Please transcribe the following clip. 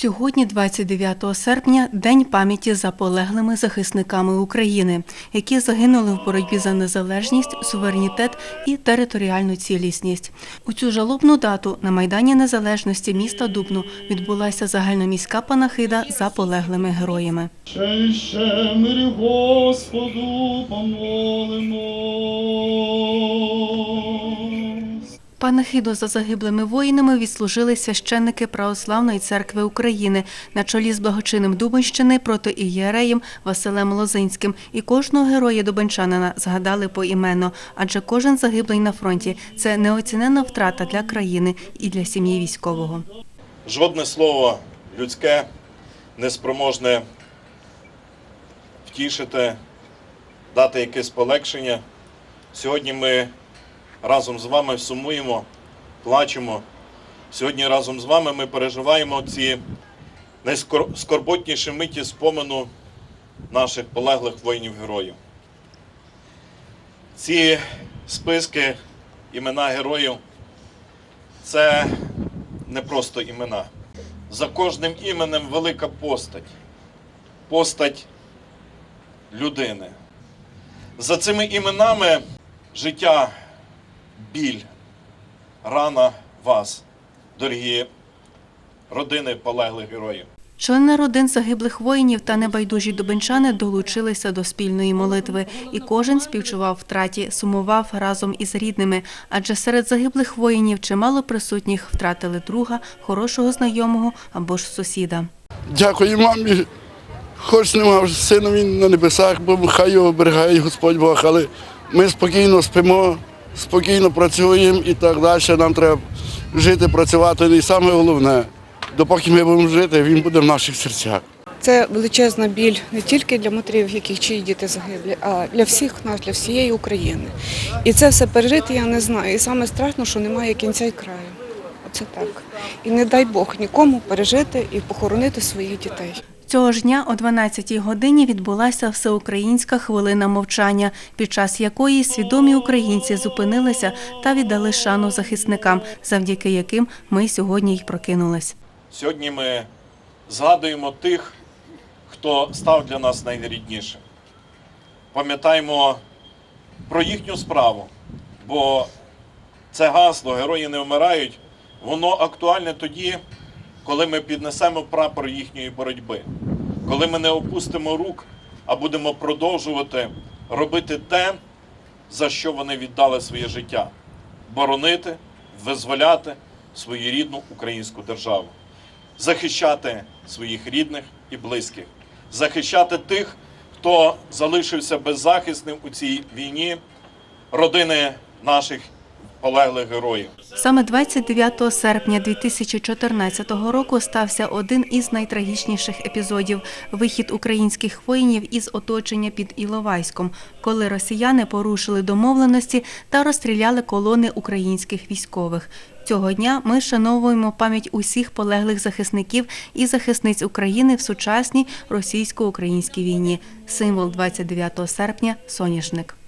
Сьогодні, 29 серпня, День пам'яті за полеглими захисниками України, які загинули в боротьбі за незалежність, суверенітет і територіальну цілісність. У цю жалобну дату на Майдані Незалежності міста Дубну відбулася загальноміська панахида за полеглими героями. Ще ще мир Господу помолимось. Панахиду за загиблими воїнами відслужили священники Православної церкви України на чолі з благочинним Дубинщини проти ієреєм Василем Лозинським. І кожного героя Дубенчанина згадали поіменно, адже кожен загиблий на фронті це неоціненна втрата для країни і для сім'ї військового. Жодне слово людське не спроможне втішити, дати якесь полегшення. Сьогодні ми разом з вами сумуємо, плачемо. Сьогодні разом з вами ми переживаємо ці найскорботніші миті спомену наших полеглих воїнів-героїв. Ці списки імена героїв це не просто імена. За кожним іменем велика постать. Постать людини. За цими іменами життя, біль, рана вас, дорогі родини полеглих героїв. Члени родин загиблих воїнів та небайдужі дубенчани долучилися до спільної молитви, і кожен співчував втраті, сумував разом із рідними. Адже серед загиблих воїнів чимало присутніх втратили друга, хорошого знайомого або ж сусіда. Дякую мамі. Хоч нема вже сина він на небесах, бо хай його оберігає Господь Бог, але ми спокійно спимо, спокійно працюємо і так далі. Нам треба жити, працювати. І саме головне, допоки ми будемо жити, він буде в наших серцях. Це величезна біль не тільки для матерів, яких чиї діти загиблі, а для всіх нас, для всієї України. І це все пережити я не знаю. І саме страшно, що немає кінця і краю. Оце так. І не дай Бог нікому пережити і похоронити своїх дітей. Цього ж дня о 12-й годині відбулася всеукраїнська хвилина мовчання, під час якої свідомі українці зупинилися та віддали шану захисникам, завдяки яким ми сьогодні й прокинулись. Сьогодні ми згадуємо тих, хто став для нас найріднішим. Пам'ятаємо про їхню справу, бо це гасло Герої не вмирають, воно актуальне тоді, коли ми піднесемо прапор їхньої боротьби, коли ми не опустимо рук, а будемо продовжувати робити те, за що вони віддали своє життя. Боронити, визволяти свою рідну українську державу. Захищати своїх рідних і близьких, захищати тих, хто залишився беззахисним у цій війні, родини наших полеглих героїв. Саме 29 серпня 2014 року стався один із найтрагічніших епізодів – вихід українських воїнів із оточення під Іловайськом, коли росіяни порушили домовленості та розстріляли колони українських військових. Цього дня ми шановуємо пам'ять усіх полеглих захисників і захисниць України в сучасній російсько-українській війні. Символ 29 серпня – соняшник.